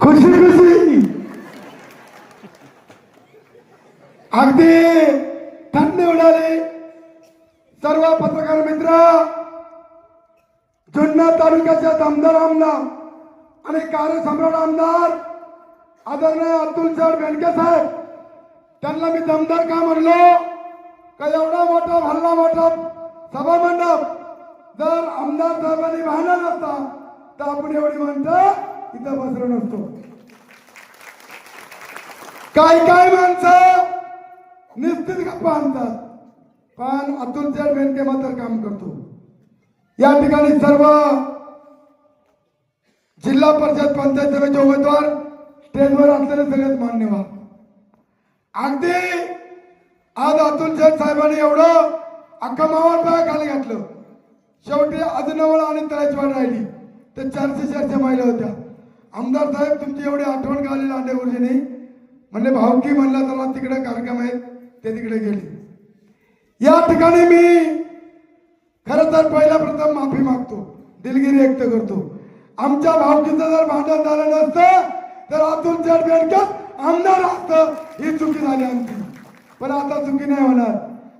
खुशी खुशी अगदी थंडी उडाले. सर्व पत्रकार मित्र जुन्नर तालुक्याचे दमदार आमदार आणि कार्यसम्राट आमदार आदरणीय अतुल सर बेंडके साहेब त्यांना मी दमदार का म्हणलो? का एवढा मोठा भरला मोठा सभा मंडप जर आमदार साहेबांनी वाहला नसता तर आपण एवढी म्हणतो इथं बसलो नसतो. काय काय माणसं? निश्चित गप्पा आणतात पण अतुल जड बेनके मात्र काम करतो. या ठिकाणी सर्व जिल्हा परिषद पंचायत सभेचे उमेदवार स्टेजवर असलेले सगळेच मान्यवर. अगदी आज अतुल शेठ साहेबांनी एवढं अख्खा मावळ पाय खाली घातलं. शेवटी अजनवळ आणि तळेचवाड राहिली. तर चारशे चारशे महिला होत्या. आमदार साहेब तुमची एवढी आठवण का आली लांडे गुरुजींनी म्हणले भावकी म्हणला त्याला तिकडे कार्यक्रम आहेत ते तिकडे गेले. या ठिकाणी मी खरं तर पहिला प्रथम माफी मागतो दिलगिरी व्यक्त करतो. आमच्या भावकीचं जर भांडण झालं नसतं तर अतुल चट बेडकर आमदार असतं ही चुकी झाली आमची. पण आता चुकी नाही होणार.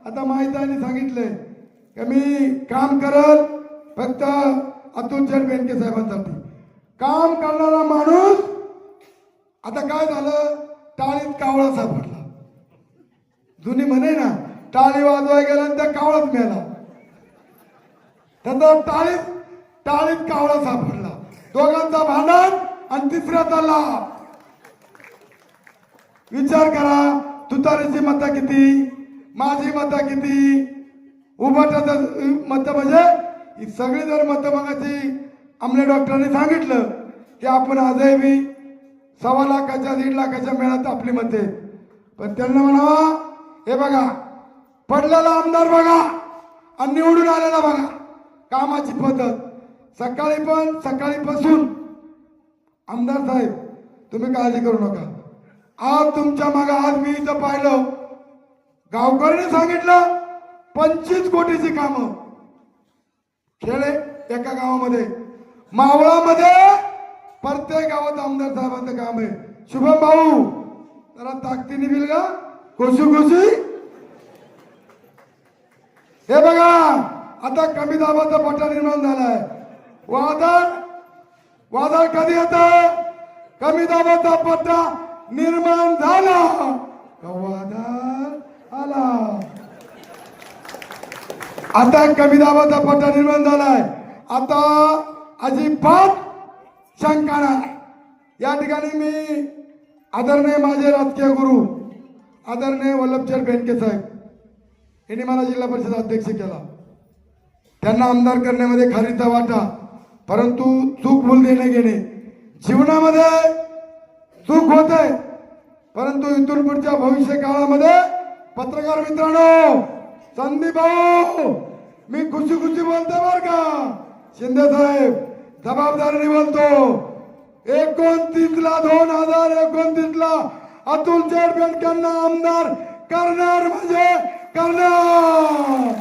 आता माहिती सांगितलंय की मी काम करल फक्त अतुल चट बेनके साहेबांसाठी. काम करणारा माणूस आता काय झालं? टाळीत कावळा सापडला. जुनी म्हणे ना टाळी वाजवाय गेल्यानंतर कावळाच मिळाला त्याचा टाळीत टाळीत कावळा सापडला. दोघांचा भांडण आणि तिसऱ्याचा लाभ. विचार करा तुतारीची मता किती? माझी मता किती? उभाटाचा मत म्हणजे ही सगळी जर मतं बघायची आमल्या डॉक्टरांनी सांगितलं की आपण आजही बी सव्वा लाखाच्या दीड लाखाच्या मेळात आपली मते आहेत. पण त्यांना म्हणावा हे बघा पडलेला आमदार बघा आणि निवडून आलेला बघा. कामाची पद्धत. सकाळी पण सकाळीपासून आमदार साहेब तुम्ही काळजी करू नका. आज तुमच्या मागे आज मी इथं पाहिलं. गावकऱ्यांनी सांगितलं पंचवीस कोटीची कामं. खेळे एका गावामध्ये. मावळामध्ये प्रत्येक गावात आमदार साहेबांचं काम आहे. शुभम भाऊ जरा ताकदीने बिल का? खुशी खुशी हे बघा आता कमी दाबाचा पट्टा निर्माण झालाय. वादळ वादळ कधी येत? कमी दाबाचा पट्टा निर्माण झाला वादळ आला? आता कमी दाबाचा पट्टा निर्माण झालाय. आता अजिबात शंका नाही. या ठिकाणी मी आदरणीय माझे राजकीय गुरु आदरणीय वल्लभचंद बेनके साहेब यांनी मला जिल्हा परिषद अध्यक्ष केला. त्यांना आमदार करण्यामध्ये खारीचा वाटा परंतु चूक भूल देणे घेणे. जीवनामध्ये चूक होत आहे परंतु इथून पुढच्या भविष्य काळामध्ये पत्रकार मित्रांनो संदीप भाऊ मी खुशी खुशी बोलतो बर का. शिंदे साहेब जबाबदारीने बोलतो एकोणतीस ला दोन हजार एकोणतीस ला अतुल शेठ बेनकेंना आमदार करणार म्हणजे करणार.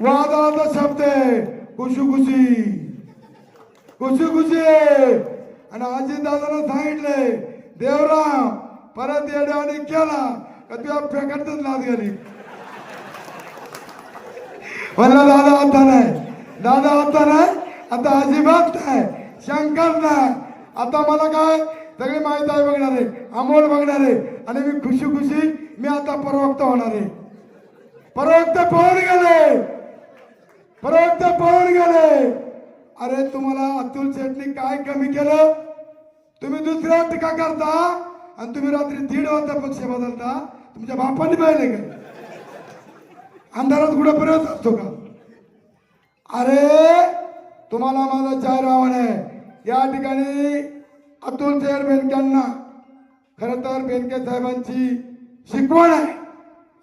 वादळाचा शब्द आहे खुशी खुशी. खुशी खुशी. आणि अजित दादानं सांगितलंय देवराम परत येड्यावानी केला का तुझ्या फेकतच लाच गेली? म्हणलं दादा आता नाही. दादा आता नाही. आता अजिबात नाही शंकर नाही. आता मला काय? सगळी माहिती आहे बघणार आहे अमोल बघणार आहे. आणि मी खुशी खुशी मी आता प्रवक्त होणार आहे. प्रवक्त पळून गेले. प्रवक्त पळून गेले. अरे तुम्हाला अतुल शेटनी काय कमी केलं? तुम्ही दुसऱ्या टीका करता आणि तुम्ही रात्री दीड वाजता पक्ष बदलता. तुमच्या बापाने पाहिले का? अंधारात कुठं प्रवेश असतो का? अरे तुम्हाला माझं चार आव्हान आहे. या ठिकाणी अतुल शेठ बेनक्यांना खरं तर बेनके साहेबांची शिकवण आहे.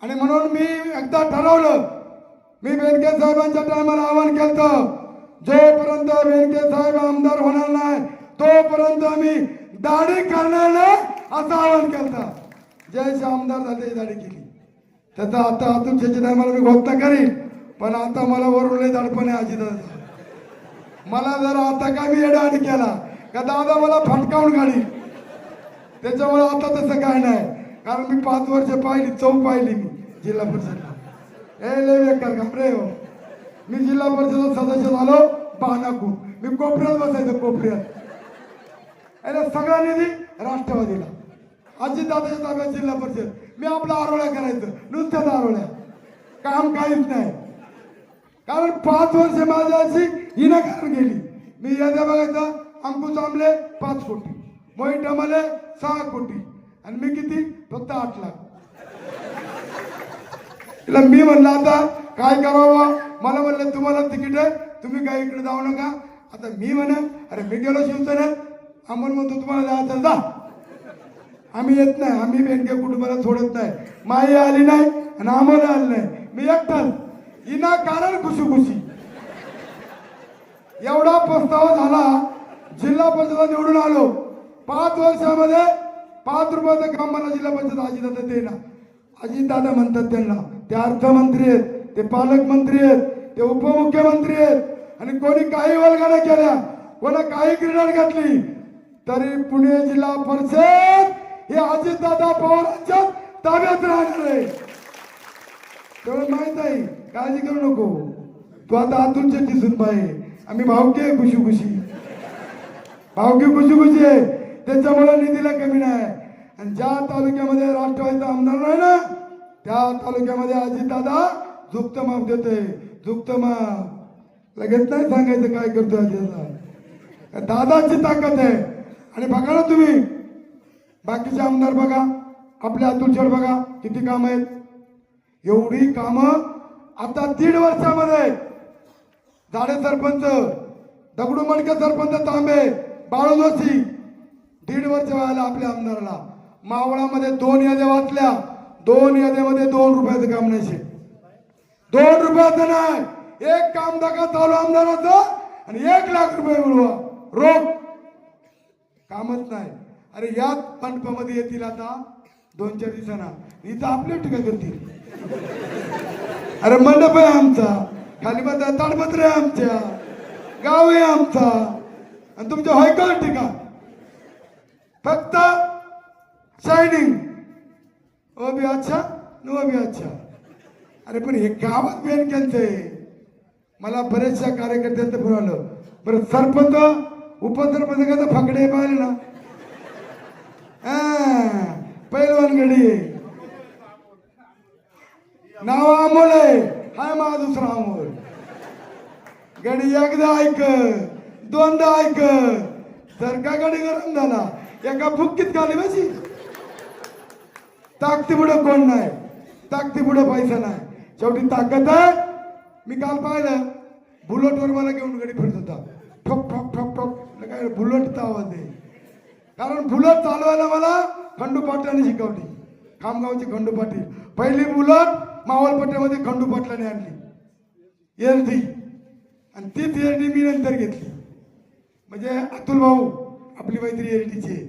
आणि म्हणून मी एकदा ठरवलं मी बेनके साहेबांच्या टायमाला आवाहन केलं जोपर्यंत बेनके साहेब आमदार होणार नाही तोपर्यंत मी दाढी करणार नाही असं आवाहन केलं जयचे आमदार झाले दाढी केली. त्याचा आता अतुल शेठच्या टायमाला मी घोषणा करीन पण आता मला वरून लय दडपण आहे अजित मला जर आता का मी येडा केला? का दादा मला फटकावून काढी त्याच्यामुळे आता तसं काय नाही. कारण मी पाच वर्ष पाहिली चौ पाहिली मी जिल्हा परिषदला. ए लय बेकार घाबरे हो. मी जिल्हा परिषद सदस्य झालो बानाकू मी कोपऱ्यात बसायचो कोपऱ्यात. अरे सगळा निधी राष्ट्रवादीला. अजित दादाच्या ताब्यात जिल्हा परिषद. मी आपला आरोळ्या करायचं नुसत्याच आरोळ्या. काम काहीच नाही. कारण पाच वर्ष माझ्या अशी विनाकारण गेली. मी याद्या बघायचं अंकुश आमले पाच कोटी. मोहित डमाले सहा कोटी. आणि मी किती? फक्त आठ लाख. तिला मी म्हणलं आता काय करावं? मला म्हणलं तुम्हाला तिकीट आहे. तुम्ही काय इकडे जाऊ नका. आता मी म्हणे अरे मी गेलो शिवसेनेत. अमोल म्हणतो तुम्हाला जायचं जा. आम्ही येत नाही. आम्ही बेनके कुटुंबाला सोडत नाही. माई आली नाही आणि आम्हाला आली नाही. मी एकटाच. इना कारण खुशी खुशी एवढा प्रस्ताव झाला जिल्हा परिषद निवडून आलो. पाच वर्षामध्ये पाच रुपयाचं काम मला जिल्हा परिषद अजितदादा देणार अजितदादा म्हणतात त्यांना ते अर्थमंत्री आहेत ते पालकमंत्री आहेत ते उपमुख्यमंत्री आहेत. आणि कोणी काही वर्गाने केल्या कोणा काही क्रीडा घातली तरी पुणे जिल्हा परिषद हे अजितदादा पवारांच्या ताब्यात राहणार आहे. तेवढं माहीत आहे काळजी करू नको. तू आता अतुल शेट्टी सुनबा आहे आम्ही भावकी आहे खुशी खुशी भावकी खुशी खुशी आहे त्याच्यामुळे निधीला कमी नाही. आणि ज्या तालुक्यामध्ये राष्ट्रवादीचा आमदार नाही ना त्या तालुक्यामध्ये अजित दादा झुकत माप देतोय. झुक्त माप. लगेच नाही सांगायचं काय करतोय अजित दादाची ताकद आहे. आणि बघा ना तुम्ही. बाकीचे आमदार बघा. आपल्या अतुल बघा. किती काम आहेत. एवढी कामं आता दीड वर्षामध्ये झाडे सरपंच दगडू मडके सरपंच तांबे बाळोदोशी दीड वर्ष व्हायला आपल्या आमदाराला. मावळामध्ये दोन याद्या वाचल्या दोन याद्यामध्ये दोन रुपयाचं काम नाही शे. दोन रुपयाचं नाही एक काम दाखवा चालू आमदाराचं आणि एक लाख रुपये मिळवा. रोख. कामच नाही. अरे याच मंडपामध्ये येतील आता दोन चार दिवसांना. इथं आपली टीका करतील. अरे मंडप आहे आमचा. खाली ताडपत्र आहे आमच्या. गाव आहे आमचा. आणि तुमच्या होयकर टीका फक्त शायनिंग ओ बी अच्छा ओ बी अच्छा अरे पण हे गावात बेन आहे. मला बरेचशा कार्यकर्त्यांचं फिरवलं बरं सरपंच उपसरपंच कसं फाकडे पाहिले ना? पैलवान गडी. नाव अमोल आहे. हाय माझा दुसरा अमोल गडी एकदा ऐक दोनदा ऐक. जर का गडी गरम झाला एका फुक्कीत घाली बसी. ताकती पुढे कोण नाही? ताकती पुढे पैसा नाही. शेवटी ताकद आहे. मी काल पाहिलं बुलेटवर मला घेऊन गडी फिरत होता. ठोक ठोक ठोक ठोक. काय बुलेटचा आवाज आहे. कारण बुलेट चालवायला मला खंडू पाटलाने शिकवली. खामगावची खंडू पाटील. पहिली बुलेट मावळपट्ट्यामध्ये खंडू पाटलाने आणली. एरडी आणि तीच एरडी मी नंतर घेतली. म्हणजे अतुल भाऊ आपली मैत्री एरडीची आहे.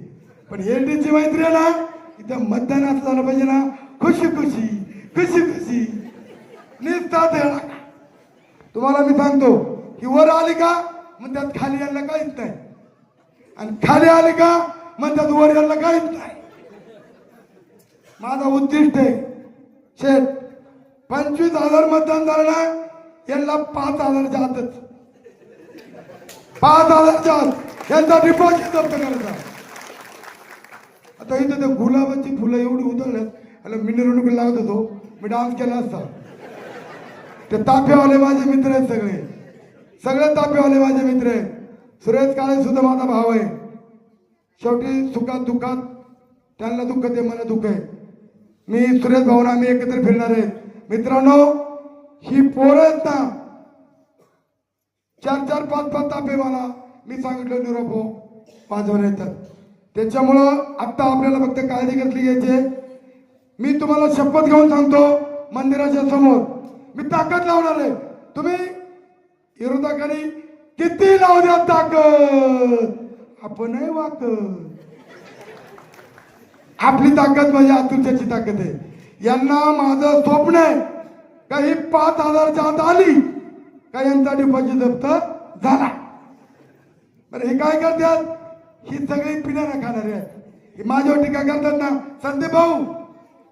पण एरडीची मैत्री आहे ना इथं मतदानात झालं पाहिजे ना. खुशी खुशी खुशी खुशी. निसतात तुम्हाला मी सांगतो की वर आली का मग त्यात खाली यायला काहीच नाही. आणि खाली आले का म्हणतात वर यायला काहीच नाही. माझा उद्दिष्ट आहे शेठ पंचवीस हजार मतदान झालं यांना पाच हजारच्या आतच. पाच हजारच्या आत. यांचा डिपॉझिट जप्त करायचा. आता इथं ते गुलाबाची फुलं एवढी उधळल्यात. आणि मी निवडणूक लागत होतो. मी डान्स केला असता. ते ताफेवाले माझे मित्र आहेत सगळे. सगळे ताफेवाले माझे मित्र आहेत. सुरेश काळे सुद्धा माझा भाव आहे. शेवटी सुखात दुःखात त्यांना दुःख ते मला दुःख आहे. मी सुरेश भाऊना आम्ही एकत्र फिरणार आहे. मित्रांनो ही पोरं आहेत ना चार चार पाच पाच तापे मला. मी सांगितलं निरोप हो माझ्यावर येतात. त्याच्यामुळं आत्ता आपल्याला फक्त काळजी घेतली घ्यायची मी तुम्हाला शपथ घेऊन सांगतो मंदिराच्या समोर. मी ताकद लावणार आहे. तुम्ही विरोधकांनी किती लावू द्या ताकद? आपणही वाकत आपली ताकद म्हणजे अतुलच्याची ताकद आहे. यांना माझं स्वप्न आहे. का ही पाच हजारच्या आत आली का यांचा डिपॉझिट जप्त झाला. बरं हे काय करतात? ही सगळी पिणारा खाणारी आहे ही माझ्यावर टीका करतात ना. संदीप भाऊ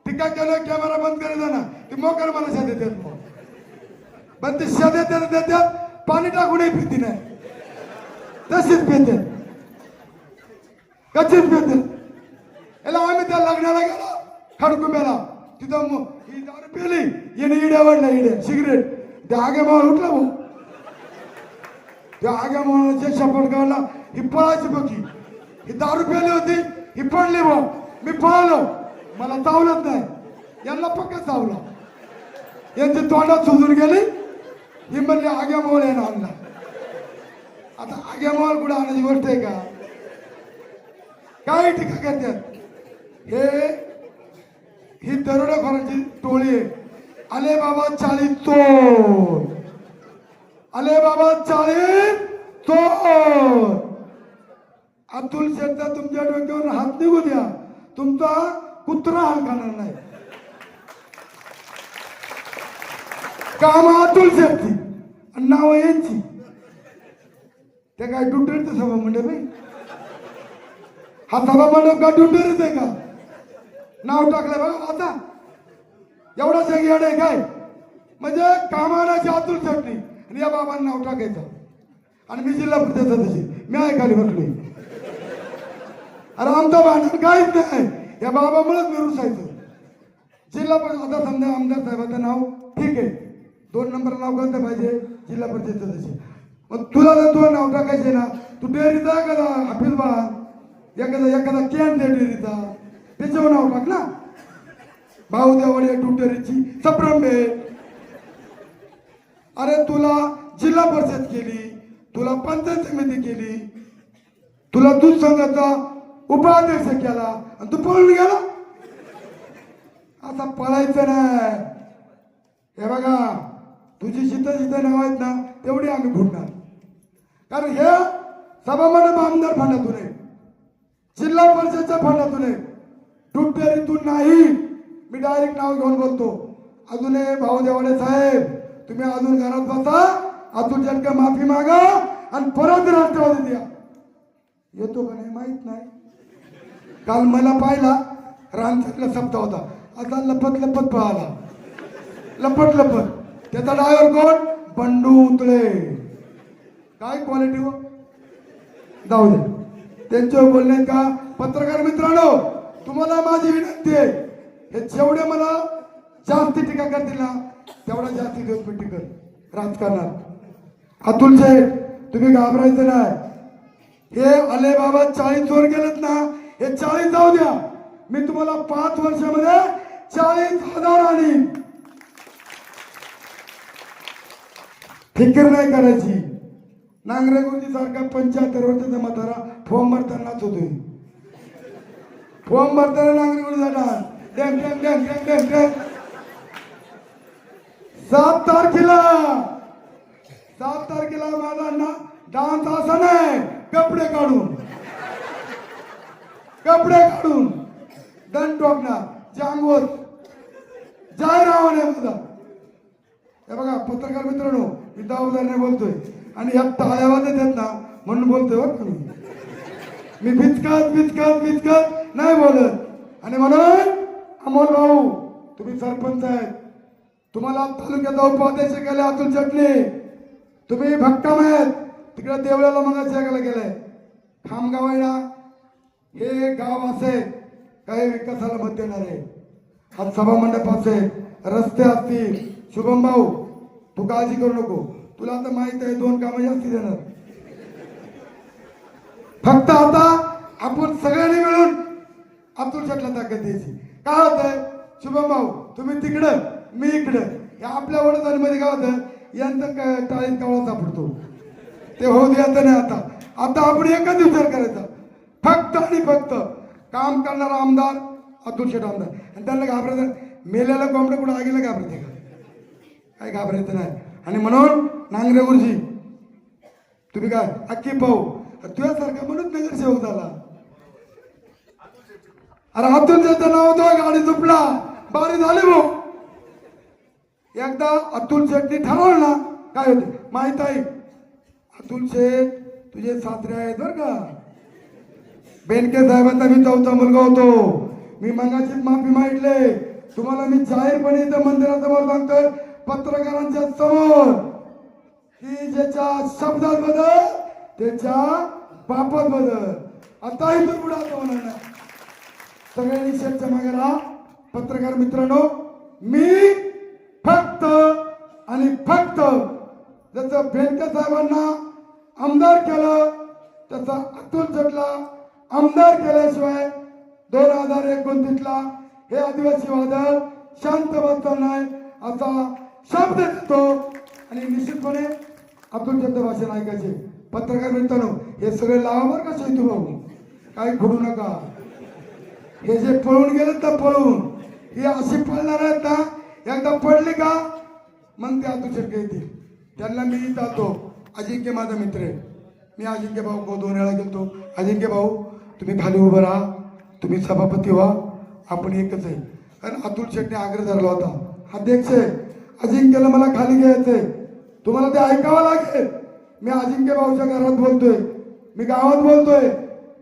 टीका केलं कॅमेरा बंद करत ना. ती मोकर मला शेत देतात मग पण ते शेत देतात देतात पाणी टाकूनही पिती नाही. तशीच पिते कशीच पिते याला आम्ही त्या लग्नाला गेलो खडकुंब्याला. तिथं मग ही दारू पिली येणे इड्या वाढला इड्या. सिगरेट. त्या आगे मावळ उठला भाऊ. त्या आग्या मावळाच्या शपथ काढला ही पळायची बघी ही दारू पेली होती ही पडली भाऊ. मी पळालो. मला चावलत नाही. यांना पक्का चावला. यांची तोंडात सुजून गेली. ही म्हणली आग्या मावळ यानं आणला आता आग्या मावळ कुठं आणायची गोष्ट आहे का? काय टीका करतात? हे ही दरोडेखोरांची टोळी आहे. आले बाबा चाळीस तो आले बाबा चाळीस तो अब्दुल शेठचा तुमच्या डोक्यावर हात निघू द्या. तुमचा कुत्रा हाल खाणार नाही. काम अतुल शेठची आणि नाव यांची. त्या काय डुंडरीचं सभा म्हणजे बाई हा सभा का डुटेरच आहे का? नाव टाकलंय बघा आता. एवढा जग आहे काय? म्हणजे कामानाची आतून चटणी. आणि या बाबांना नाव टाकायचं. आणि मी जिल्हा परिषद सदस्य. मी ऐकाली म्हटली अरे आमचं भांडण काहीच नाही. या बाबामुळेच मी रुसायचो. जिल्हा परिषद आता समजा आमदार साहेबाचं नाव ठीक आहे. दोन नंबर नाव कोणतं पाहिजे? जिल्हा परिषद सदस्य. मग तुला जर तुला नाव टाकायचे ना तू डेअरीचा एखादा अफिल बाळा. एखादा एखादा कॅन डेअरीचा. त्याच्यावर नाव टाक ना भाऊ देवडे टुटरीची सप्रंबे. अरे तुला जिल्हा परिषद केली तुला पंचायत समिती केली तुला दूध संघाचा उपाध्यक्ष केला आणि तू पळून गेला. आता पळायचं नाही. हे बघा तुझी जिथं जिथं नाव आहेत ना तेवढी आम्ही फुटणार कारण हे सभामंडप आमदार फंडातून आहे. जिल्हा परिषदच्या फंडातून आहे. टुटेरीतून नाही. मी डायरेक्ट नाव घेऊन बोलतो. अजून हे भाऊ देवाडे साहेब तुम्ही अजून घरात बसा. अतुल जनका माफी मागा आणि परत राष्ट्रवादी द्या. येतो का नाही माहीत नाही. काल मला पाहिला रामचंद्र सप्ताह होता. आता लपत लपत पाहला. लपट लपट त्याचा ड्रायव्हर कोण? बंडू उतळे. काय क्वालिटी हो? जाऊ दे. त्यांच्यावर बोलले का? पत्रकार मित्रांनो तुम्हाला माझी विनंती आहे हे जेवढे मला जास्ती टीका करतील ना तेवढा जास्ती दिवस मी टिकल राजकारणात. अतुल साहेब तुम्ही घाबरायचं नाही. हे अले बाबा चाळीस वर गेलेत ना हे चाळीस जाऊ द्या. मी तुम्हाला पाच वर्षामध्ये चाळीस हजार आणीन. फिकीर नाही करायची. नांगरे गुरुजी सारखा पंच्याहत्तर वर्षाचा म्हातारा फॉर्म भरतानाच होतोय. फॉर्म भरताना नांगरे गुरुजी जाणार सात तारखेला सात तारखेला माझा ना डान्स असा नाही कपडे काढून. कपडे काढून. दंड टोकणार जांगवत जाहीर आव्हान आहे माझा. हे बघा पत्रकार मित्रांनो मी दाऊदारने बोलतोय. आणि या टाळ्या वाजत आहेत ना म्हणून बोलतोय बघ मी. मी भिचकत भिचकत भिचकत नाही बोलत. आणि म्हणून अमोल भाऊ तुम्ही सरपंच आहेत. तुम्हाला तालुक्याचा उपाध्यक्ष केले अतुल चटणी. तुम्ही भक्कम आहेत. तिकडे देवळाला मग जगाला गेलाय. खामगाव आहे ना हे गाव असे काही विकासाला मत देणार आहे. आज सभा मंडप असेल रस्ते असतील. शुभम भाऊ तू काळजी करू नको. तुला आता माहीत आहे दोन कामं जास्ती देणार. फक्त आता आपण सगळ्यांनी मिळून अब्दुल शेटला ताकद द्यायची काय होतंय? शुभम भाऊ तुम्ही तिकडं मी इकडं. या आपल्या वडदांमध्ये काय होतं यांचं काय टाळीत कावळा सापडतो. ते होऊ द्यायचं नाही आता. आता आपण एकच विचार करायचा. फक्त आणि फक्त काम करणारा आमदार अब्दुल शेठ आमदार. आणि त्यांना घाबरायचं मेल्याला कोंबडं कुठं आगीला घाबरते का? काय घाबरायचं नाही. आणि म्हणून नांगरे गुरुजी तुम्ही काय? अख्खी पाहू. तुझ्यासारखा म्हणून नगरसेवक झाला. अरे अतुल शेठचं नाव गाडी झुपला बारी झाली भाऊ. एकदा अतुल शेठनी ठरवलं ना काय होते? माहीत आहे? अतुल शेठ तुझे सासरे आहेत बर का. बेनके साहेबांचा मी चौथा मुलगा होतो. मी मंगाची माफी मागितले. तुम्हाला मी जाहीरपणे इथं मंदिरासमोर सांगतोय पत्रकारांच्या समोर. की ज्याच्या शब्दात बदल त्याच्या बापात बदल आता इथून पुढे आता होणार नाही. सगळ्यांनी शेतच्या मागे राहा पत्रकार मित्रांनो मी फक्त आणि फक्त जसं बेनके साहेबांना आमदार केलं त्याचा अतुल शेटला आमदार केल्याशिवाय दोन हजार एकोणतीसला हे आदिवासी वादळ शांत बसणार नाही असा शब्द देतो आणि निश्चितपणे अतुल शेट भाषण ऐकायचे. पत्रकार मित्रांनो हे सगळे लावा बरं का भाऊ? काही घडू नका. हे जे पळून गेलेत तर पळून. हे असे पळणार आहेत ना एकदा पडले का मग ते आतू येतील त्यांना मी जातो. अजिंक्य माझा मित्र आहे. मी अजिंक्य भाऊ दोन वेळा गेलतो. अजिंक्य भाऊ तुम्ही खाली उभं राहा. तुम्ही सभापती व्हा. आपण एकच आहे. कारण अतुल शेटने आग्रह धरला होता. अध्यक्ष आहे. अजिंक्यला मला खाली घ्यायचंय. तुम्हाला ते ऐकावं लागेल. मी अजिंक्य भाऊच्या घरात बोलतोय. मी गावात बोलतोय.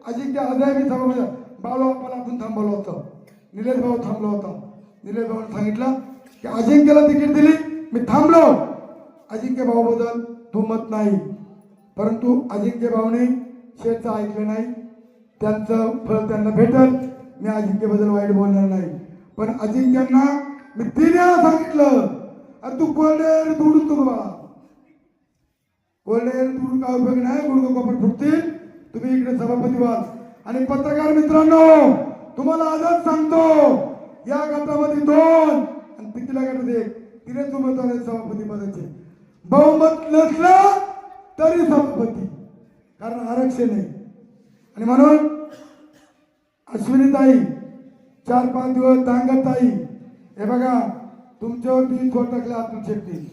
अजिंक्य आजही मी सभापती बाळू आपण थांबवलं होतं. निलेश भाऊ थांबलो होता. निलेश भाऊने सांगितलं की अजिंक्यला तिकीट दिली मी थांबलो. अजिंक्य भाऊबद्दल धुमत नाही. परंतु अजिंक्य भाऊने शेठचं ऐकलं नाही. त्यांचं फळ त्यांना भेटल. मी अजिंक्यबद्दल वाईट बोलणार नाही. पण अजिंक्यांना मी तीन वेळा सांगितलं. अरे तू कोरडे दुडून तू बाळा कोरडे दुडून काय उपयोग नाही? गुडगो कोपर फुटतील. तुम्ही इकडे सभापती व्हाल आणि पत्रकार मित्रांनो तुम्हाला आजच सांगतो या गटामध्ये दोन आणि तिथल्या गटात एक. तिनेच उमेदवार आहेत सभापती पदाचे. बहुमत नसलं तरी सभापती. कारण आरक्षण आहे. आणि म्हणून अश्विनीताई चार पाच दिवस दांगताई हे बघा तुमच्यावरती थोड टाकले अतुल शेट्टी